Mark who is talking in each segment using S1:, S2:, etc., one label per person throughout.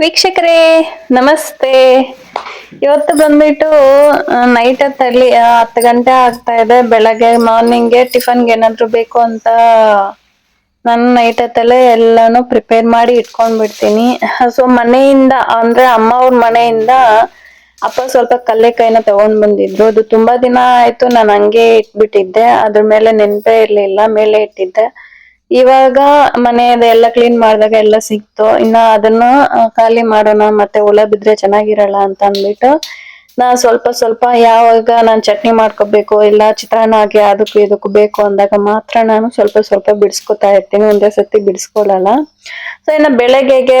S1: ವೀಕ್ಷಕರೇ, ನಮಸ್ತೆ. ಇವತ್ತು ಬಂದ್ಬಿಟ್ಟು ನೈಟ್ ಹೊತ್ತಲ್ಲಿ ಹತ್ತು ಗಂಟೆ ಆಗ್ತಾ ಇದೆ. ಬೆಳಗ್ಗೆ ಮಾರ್ನಿಂಗ್ಗೆ ಟಿಫನ್ಗೆ ಏನಾದ್ರು ಬೇಕು ಅಂತ ನಾನು ನೈಟ್ ಹೊತ್ತಲ್ಲೇ ಎಲ್ಲಾನು ಪ್ರಿಪೇರ್ ಮಾಡಿ ಇಟ್ಕೊಂಡ್ಬಿಡ್ತೀನಿ. ಸೊ ಮನೆಯಿಂದ, ಅಂದ್ರೆ ಅಮ್ಮ ಅವ್ರ ಮನೆಯಿಂದ ಅಪ್ಪ ಸ್ವಲ್ಪ ಕಲ್ಲೆಕಾಯಿನ ತಗೊಂಡ್ ಬಂದಿದ್ರು. ಅದು ತುಂಬಾ ದಿನ ಆಯ್ತು, ನಾನು ಹಂಗೆ ಇಟ್ಬಿಟ್ಟಿದ್ದೆ. ಅದ್ರ ಮೇಲೆ ನೆನಪೇ ಇರ್ಲಿಲ್ಲ, ಮೇಲೆ ಇಟ್ಟಿದ್ದೆ. ಇವಾಗ ಮನೆಯದ ಎಲ್ಲ ಕ್ಲೀನ್ ಮಾಡಿದಾಗ ಎಲ್ಲ ಸಿಕ್ತು ಇನ್ನ ಅದನ್ನ ಖಾಲಿ ಮಾಡೋಣ, ಮತ್ತೆ ಹುಳ ಬಿದ್ರೆ ಚೆನ್ನಾಗಿರಲ್ಲ ಅಂತ ಅಂದ್ಬಿಟ್ಟು ನಾ ಸ್ವಲ್ಪ ಸ್ವಲ್ಪ ಯಾವಾಗ ನಾನು ಚಟ್ನಿ ಮಾಡ್ಕೋಬೇಕು, ಇಲ್ಲ ಚಿತ್ರಾನ್ನ ಹಾಕಿ ಅದಕ್ಕೂ ಇದಕ್ಕೂ ಬೇಕು ಅಂದಾಗ ಮಾತ್ರ ನಾನು ಸ್ವಲ್ಪ ಸ್ವಲ್ಪ ಬಿಡಿಸ್ಕೊತಾ ಇರ್ತೀನಿ. ಒಂದೇ ಸತಿ ಬಿಡಿಸ್ಕೊಳ್ಳಲ್ಲ ಸೊ ಇನ್ನು ಬೆಳಗ್ಗೆಗೆ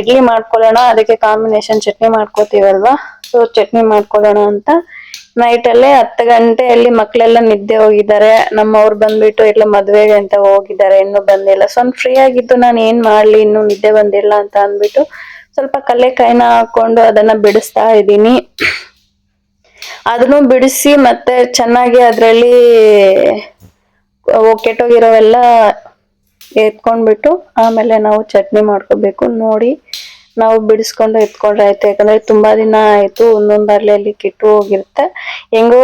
S1: ಇಡ್ಲಿ ಮಾಡ್ಕೊಳ್ಳೋಣ. ಅದಕ್ಕೆ ಕಾಂಬಿನೇಷನ್ ಚಟ್ನಿ ಮಾಡ್ಕೋತೀವಲ್ವಾ? ಸೊ ಚಟ್ನಿ ಮಾಡ್ಕೊಳ್ಳೋಣ ಅಂತ ನೈಟ್ ಅಲ್ಲೇ ಹತ್ತು ಗಂಟೆಯಲ್ಲಿ ಮಕ್ಳೆಲ್ಲ ನಿದ್ದೆ ಹೋಗಿದ್ದಾರೆ. ನಮ್ಮವ್ರು ಬಂದ್ಬಿಟ್ಟು ಎಲ್ಲ ಮದ್ವೆಗೆ ಅಂತ ಹೋಗಿದ್ದಾರೆ. ಇನ್ನು ಬಂದಿಲ್ಲ. ಸೊ ಫ್ರೀ ಆಗಿದ್ದು ನಾನು ಏನ್ ಮಾಡ್ಲಿ? ಇನ್ನು ನಿದ್ದೆ ಬಂದಿಲ್ಲ ಅಂತ ಅಂದ್ಬಿಟ್ಟು ಸ್ವಲ್ಪ ಕಲ್ಲೆಕಾಯಿನ ಹಾಕೊಂಡು ಅದನ್ನ ಬಿಡಿಸ್ತಾ ಇದ್ದೀನಿ. ಅದನ್ನು ಬಿಡಿಸಿ ಮತ್ತೆ ಚೆನ್ನಾಗಿ ಅದ್ರಲ್ಲಿ ಕೆಟ್ಟೋಗಿರೋವೆಲ್ಲ ಎತ್ಕೊಂಡ್ಬಿಟ್ಟು ಆಮೇಲೆ ನಾವು ಚಟ್ನಿ ಮಾಡ್ಕೋಬೇಕು. ನೋಡಿ ನಾವು ಬಿಡಿಸ್ಕೊಂಡು ಎತ್ಕೊಂಡ್ರೆ ಆಯ್ತು. ಯಾಕಂದ್ರೆ ತುಂಬಾ ದಿನ ಆಯ್ತು, ಒಂದೊಂದ್ ಅರ್ಲೆಯಲ್ಲಿ ಕೆಟ್ಟು ಹೋಗಿರುತ್ತೆ. ಹೆಂಗೋ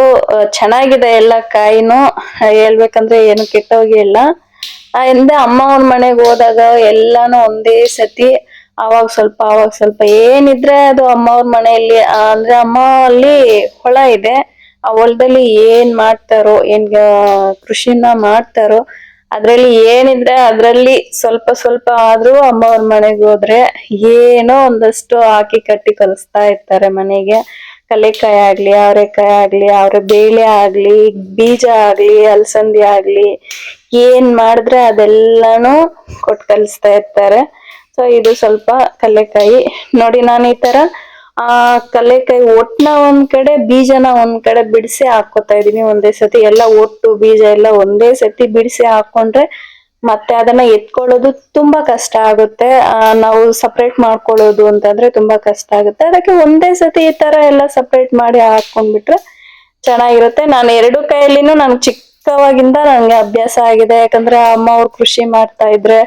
S1: ಚೆನ್ನಾಗಿದೆ ಎಲ್ಲ ಕಾಯಿನೂ. ಹೇಳ್ಬೇಕಂದ್ರೆ ಏನು ಕೆಟ್ಟೋಗಿಲ್ಲ ಹಿಂದೆ ಅಮ್ಮ ಅವ್ರ ಮನೆಗೆ ಹೋದಾಗ ಎಲ್ಲಾನು ಒಂದೇ ಸತಿ ಅವಾಗ ಸ್ವಲ್ಪ ಅವಾಗ ಸ್ವಲ್ಪ. ಏನಿದ್ರೆ ಅದು ಅಮ್ಮ ಅವ್ರ ಮನೆಯಲ್ಲಿ ಅಂದ್ರೆ ಅಮ್ಮ ಅಲ್ಲಿ ಹೊಳ ಇದೆ. ಆ ಹೊಲದಲ್ಲಿ ಏನ್ ಮಾಡ್ತಾರೋ, ಏನ್ ಕೃಷಿನ ಮಾಡ್ತಾರೋ ಅದ್ರಲ್ಲಿ ಏನಿದ್ರೆ ಅದ್ರಲ್ಲಿ ಸ್ವಲ್ಪ ಸ್ವಲ್ಪ ಆದ್ರೂ ಅಮ್ಮ ಅವ್ರ ಮನೆಗೆ ಹೋದ್ರೆ ಏನೋ ಒಂದಷ್ಟು ಹಾಕಿ ಕಟ್ಟಿ ಕಲಿಸ್ತಾ ಇರ್ತಾರೆ ಮನೆಗೆ. ಕಲೆಕಾಯಿ ಆಗ್ಲಿ, ಅವರೆಕಾಯಿ ಆಗ್ಲಿ, ಅವ್ರ ಬೇಳೆ ಆಗ್ಲಿ, ಬೀಜ ಆಗ್ಲಿ, ಅಲಸಂದಿ ಆಗ್ಲಿ, ಏನ್ ಮಾಡಿದ್ರೆ ಅದೆಲ್ಲಾನು ಕೊಟ್ಟು ಕಲಿಸ್ತಾ ಇರ್ತಾರೆ. ಸೊ ಇದು ಸ್ವಲ್ಪ ಕಲೆಕಾಯಿ ನೋಡಿ ನಾನು ಈ ತರ ಆ ಕಲೆಕಾಯಿ ಒಟ್ನ ಒಂದ್ ಕಡೆ, ಬೀಜನ ಒಂದ್ ಕಡೆ ಬಿಡಿಸಿ ಹಾಕೋತಾ ಇದೀನಿ ಒಂದೇ ಸತಿ. ಎಲ್ಲ ಒಟ್ಟು ಬೀಜ ಎಲ್ಲ ಒಂದೇ ಸತಿ ಬಿಡಿಸಿ ಹಾಕೊಂಡ್ರೆ ಮತ್ತೆ ಅದನ್ನ ಎತ್ಕೊಳ್ಳೋದು ತುಂಬಾ ಕಷ್ಟ ಆಗುತ್ತೆ. ನಾವು ಸಪ್ರೇಟ್ ಮಾಡ್ಕೊಳ್ಳೋದು ಅಂತಂದ್ರೆ ತುಂಬಾ ಕಷ್ಟ ಆಗುತ್ತೆ. ಅದಕ್ಕೆ ಒಂದೇ ಸತಿ ಈ ತರ ಎಲ್ಲ ಸಪ್ರೇಟ್ ಮಾಡಿ ಹಾಕೊಂಡ್ಬಿಟ್ರೆ ಚೆನ್ನಾಗಿರುತ್ತೆ. ನಾನು ಎರಡು ಕೈಯಲ್ಲಿನೂ ನಾನು ಚಿಕ್ಕವಾಗಿಂದ ನನಗೆ ಅಭ್ಯಾಸ ಆಗಿದೆ. ಯಾಕಂದ್ರೆ ಅಮ್ಮ ಅವ್ರು ಕೃಷಿ ಮಾಡ್ತಾ ಇದ್ರೆ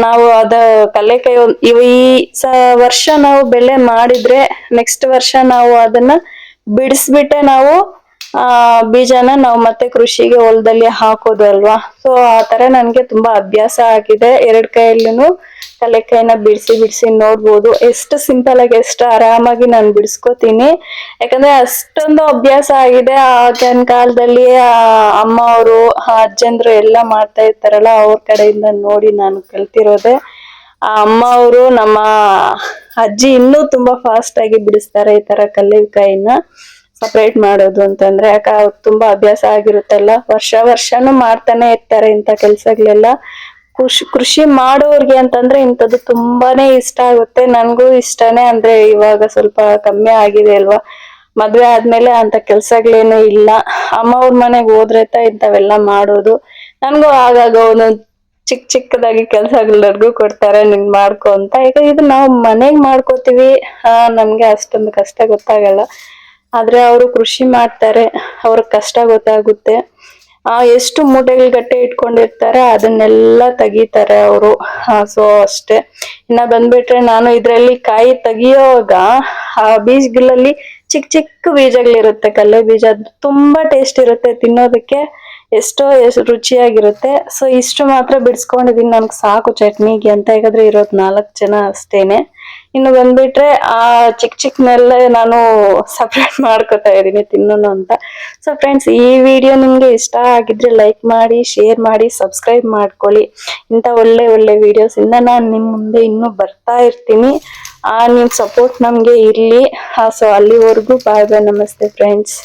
S1: ನಾವು ಅದ ಕಲೆಕಾಯಿ ಇವ ಈ ಸ ವರ್ಷ ನಾವು ಬೆಳೆ ಮಾಡಿದ್ರೆ ನೆಕ್ಸ್ಟ್ ವರ್ಷ ನಾವು ಅದನ್ನ ಬಿಡಿಸ್ಬಿಟ್ಟೆ ನಾವು ಆ, ಬೀಜನ ನಾವು ಮತ್ತೆ ಕೃಷಿಗೆ ಹೊಲದಲ್ಲಿ ಹಾಕೋದು ಅಲ್ವಾ ಸೊ ಆ ತರ ನನ್ಗೆ ತುಂಬಾ ಅಭ್ಯಾಸ ಆಗಿದೆ. ಎರಡ್ ಕೈಯಲ್ಲೂ ತಲೆಕಾಯಿನ ಬಿಡಿಸಿ ಬಿಡಿಸಿ ನೋಡ್ಬೋದು. ಎಷ್ಟು ಸಿಂಪಲ್ ಆಗಿ, ಎಷ್ಟು ಆರಾಮಾಗಿ ನಾನು ಬಿಡಿಸ್ಕೋತೀನಿ. ಯಾಕಂದ್ರೆ ಅಷ್ಟೊಂದು ಅಭ್ಯಾಸ ಆಗಿದೆ. ಆಗಿನ ಕಾಲದಲ್ಲಿ ಅಮ್ಮ ಅವರು ಅಜ್ಜಂದ್ರು ಎಲ್ಲ ಮಾಡ್ತಾ ಇರ್ತಾರಲ್ಲ, ಅವ್ರ ಕಡೆಯಿಂದ ನೋಡಿ ನಾನು ಕಲ್ತಿರೋದೆ. ಆ, ಅಮ್ಮ ಅವರು, ನಮ್ಮ ಅಜ್ಜಿ ಇನ್ನೂ ತುಂಬಾ ಫಾಸ್ಟ್ ಆಗಿ ಬಿಡಿಸ್ತಾರೆ ಈ ತರ ಕಲ್ಲಿಕಾಯಿನ ಸಪರೇಟ್ ಮಾಡೋದು ಅಂತಂದ್ರೆ, ಯಾಕ ತುಂಬಾ ಅಭ್ಯಾಸ ಆಗಿರುತ್ತಲ್ಲ, ವರ್ಷ ವರ್ಷನೂ ಮಾಡ್ತಾನೆ ಇರ್ತಾರೆ ಇಂಥ ಕೆಲ್ಸಗಳೆಲ್ಲ. ಕೃಷಿ ಕೃಷಿ ಮಾಡೋರ್ಗೆ ಅಂತಂದ್ರೆ ಇಂಥದ್ದು ತುಂಬಾನೇ ಇಷ್ಟ ಆಗುತ್ತೆ. ನನ್ಗೂ ಇಷ್ಟನೇ ಅಂದ್ರೆ ಇವಾಗ ಸ್ವಲ್ಪ ಕಮ್ಮಿ ಆಗಿದೆ ಅಲ್ವಾ? ಮದ್ವೆ ಆದ್ಮೇಲೆ ಅಂತ ಕೆಲ್ಸಗಳೇನು ಇಲ್ಲ. ಅಮ್ಮ ಅವ್ರ ಮನೆಗ್ ಹೋದ್ರೆ ಇಂಥವೆಲ್ಲ ಮಾಡೋದು. ನನ್ಗೂ ಆಗಾಗ ಒಂದೊಂದು ಚಿಕ್ಕ ಚಿಕ್ಕದಾಗಿ ಕೆಲ್ಸಗಳರ್ಗೂ ಕೊಡ್ತಾರೆ, ನಿನ್ ಮಾಡ್ಕೊ ಅಂತ. ಈಗ ಇದು ನಾವು ಮನೆಗ್ ಮಾಡ್ಕೋತೀವಿ. ನಮ್ಗೆ ಅಷ್ಟೊಂದು ಕಷ್ಟ ಗೊತ್ತಾಗಲ್ಲ. ಆದ್ರೆ ಅವರು ಕೃಷಿ ಮಾಡ್ತಾರೆ ಅವ್ರ ಕಷ್ಟ ಗೊತ್ತಾಗುತ್ತೆ. ಆ, ಎಷ್ಟು ಮೂಟೆಗಳ ಗಟ್ಟೆ ಇಟ್ಕೊಂಡಿರ್ತಾರೆ, ಅದನ್ನೆಲ್ಲ ತೆಗಿತಾರೆ ಅವರು. ಸೊ ಅಷ್ಟೇ. ಇನ್ನ ಬಂದ್ಬಿಟ್ರೆ ನಾನು ಇದ್ರಲ್ಲಿ ಕಾಯಿ ತೆಗಿಯೋವಾಗ ಆ ಬೀಜಗಳಲ್ಲಿ ಚಿಕ್ಕ ಚಿಕ್ಕ ಬೀಜಗಳಿರುತ್ತೆ, ಕಲ್ಲೆ ಬೀಜ. ತುಂಬಾ ಟೇಸ್ಟ್ ಇರುತ್ತೆ, ತಿನ್ನೋದಕ್ಕೆ ಎಷ್ಟೋ ಎಷ್ಟು ರುಚಿಯಾಗಿರುತ್ತೆ. ಸೊ ಇಷ್ಟು ಮಾತ್ರ ಬಿಡಿಸ್ಕೊಂಡಿದೀನಿ, ನನ್ಗೆ ಸಾಕು ಚಟ್ನಿಗೆ ಅಂತ ಹೇಗಾದ್ರೆ ಇರೋದು ನಾಲ್ಕು ಜನ ಅಷ್ಟೇನೆ. ಇನ್ನು ಬಂದ್ಬಿಟ್ರೆ ಆ ಚಿಕ್ಕ ಚಿಕ್ಕನೆಲ್ಲ ನಾನು ಸಪ್ರೇಟ್ ಮಾಡ್ಕೊತಾ ಇದ್ದೀನಿ ತಿನ್ನೋಣ ಅಂತ. ಸೊ ಫ್ರೆಂಡ್ಸ್ ಈ ವಿಡಿಯೋ ನಿಮಗೆ ಇಷ್ಟ ಆಗಿದ್ರೆ ಲೈಕ್ ಮಾಡಿ ಶೇರ್ ಮಾಡಿ ಸಬ್ಸ್ಕ್ರೈಬ್ ಮಾಡ್ಕೊಳ್ಳಿ. ಇಂಥ ಒಳ್ಳೆ ಒಳ್ಳೆ ವಿಡಿಯೋಸ್ ಇಂದ ನಾನು ನಿಮ್ಮ ಮುಂದೆ ಇನ್ನೂ ಬರ್ತಾ ಇರ್ತೀನಿ. ಆ ನಿಮ್ಮ ಸಪೋರ್ಟ್ ನಮ್ಗೆ ಇರಲಿ. ಸೊ ಅಲ್ಲಿವರೆಗೂ ಬಾಯ್ ಬಾಯ್ ನಮಸ್ತೆ ಫ್ರೆಂಡ್ಸ್